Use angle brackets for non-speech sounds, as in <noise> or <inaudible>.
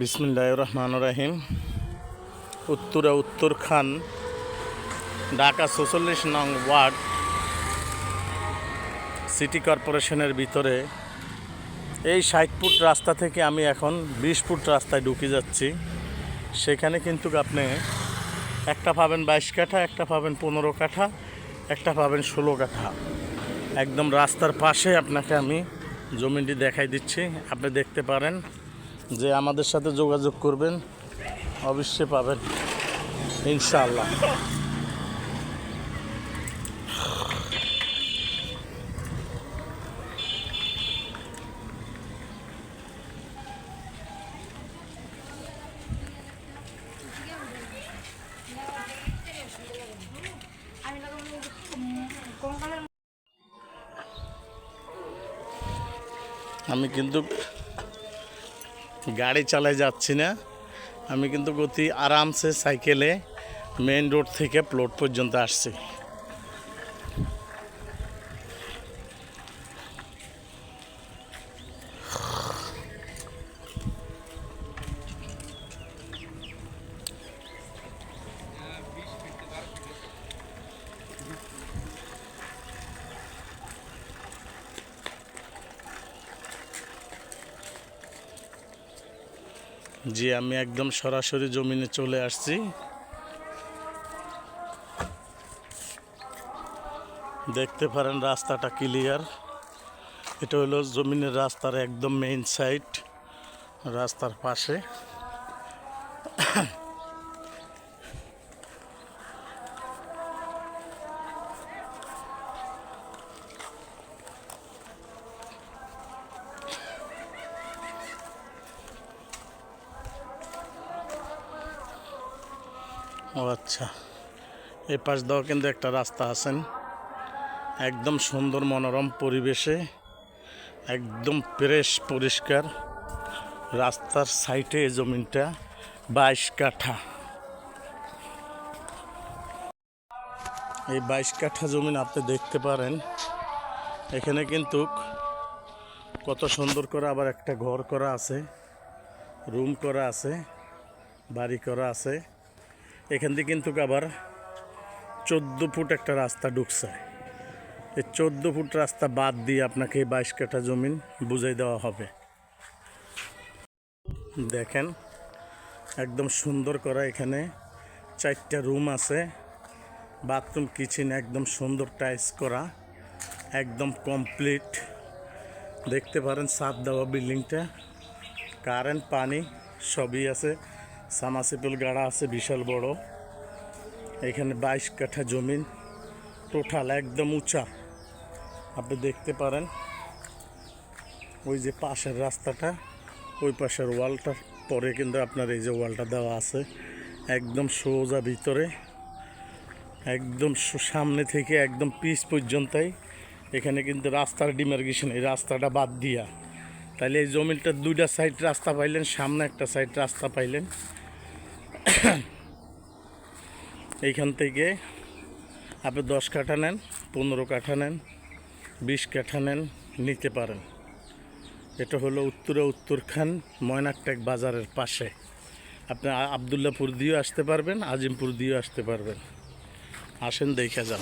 বিসমিল্লাহ রহমান রাহিম উত্তরা উত্তর খান ঢাকা ছচল্লিশ নং ওয়ার্ড, সিটি কর্পোরেশনের ভিতরে। এই ষাট ফুট রাস্তা থেকে আমি এখন বিশ ফুট রাস্তায় ঢুকে যাচ্ছি। সেখানে কিন্তু আপনি একটা পাবেন বাইশ কাঠা, একটা পাবেন পনেরো কাঠা, একটা পাবেন ষোলো কাঠা। একদম রাস্তার পাশে আপনাকে আমি জমিটি দেখাই দিচ্ছি। আপনি দেখতে পারেন। যে আমাদের সাথে যোগাযোগ করবেন অবশ্যই পাবেন ইনশাআল্লাহ। আমি কিন্তু গাড়ি চালায় যাচ্ছি না। আমি কিন্তু গতি আরামসে সাইকেলে মেন রোড থেকে প্লট পর্যন্ত আসছি। জি, আমি একদম সরাসরি জমিনে চলে আসছি। দেখতে পারেন রাস্তাটা ক্লিয়ার এটা হলো জমিনের রাস্তার একদম মেইন সাইড রাস্তার পাশে। ও আচ্ছা। এই পাশ দাও কিন্তু একটা রাস্তা আছেন। একদম সুন্দর মনোরম পরিবেশে, একদম ফ্রেশ, পরিষ্কার। রাস্তার সাইডে এই জমিনটা বাইশ কাঠা। এই বাইশ কাঠা জমিন আপনি দেখতে পারেন। এখানে কিন্তু কত সুন্দর করে আবার একটা ঘর করা আছে, রুম করা আছে, বাড়ি করা আছে। এখান থেকে কিন্তু আবার চোদ্দ ফুট একটা রাস্তা ঢুকছে। এই চোদ্দ ফুট রাস্তা বাদ দিয়ে আপনাকে বাইশ কাঠা জমিন বুঝাই দেওয়া হবে। দেখেন, একদম সুন্দর করা এখানে চারটা রুম আছে। বাথরুম, কিচেন, একদম সুন্দর টাইস করা, একদম কমপ্লিট। দেখতে পারেন সাত দেওয়া বিল্ডিংটা। কারেন্ট, পানি সবই আছে। সামাসিপল গাড়া আছে, বিশাল বড়। এখানে বাইশ কাঠা জমিন টোটাল একদম উঁচা। আপনি দেখতে পারেন, ওই যে পাশের রাস্তাটা, ওই পাশের ওয়ালটার পরে কিন্তু আপনার এই যে ওয়ালটা দেওয়া আছে, একদম সোজা ভিতরে, একদম সামনে থেকে একদম পিচ পর্যন্তই। এখানে কিন্তু রাস্তার ডিমার্গেশন এই রাস্তাটা বাদ দিয়া। তাহলে এই জমিটা দুইটা সাইড রাস্তা পাইলেন, সামনে একটা সাইড রাস্তা পাইলেন। <coughs> এইখান থেকে আপনি দশ কাঠা নেন, পনেরো কাঠা নেন, বিশ কাঠা নেন, নিতে পারেন। এটা হলো উত্তরে উত্তরখান ময়নাকটেক বাজারের পাশে। আপনি আবদুল্লাপুর দিয়েও আসতে পারবেন, আজিমপুর দিয়েও আসতে পারবেন। আসেন, দেখে যান।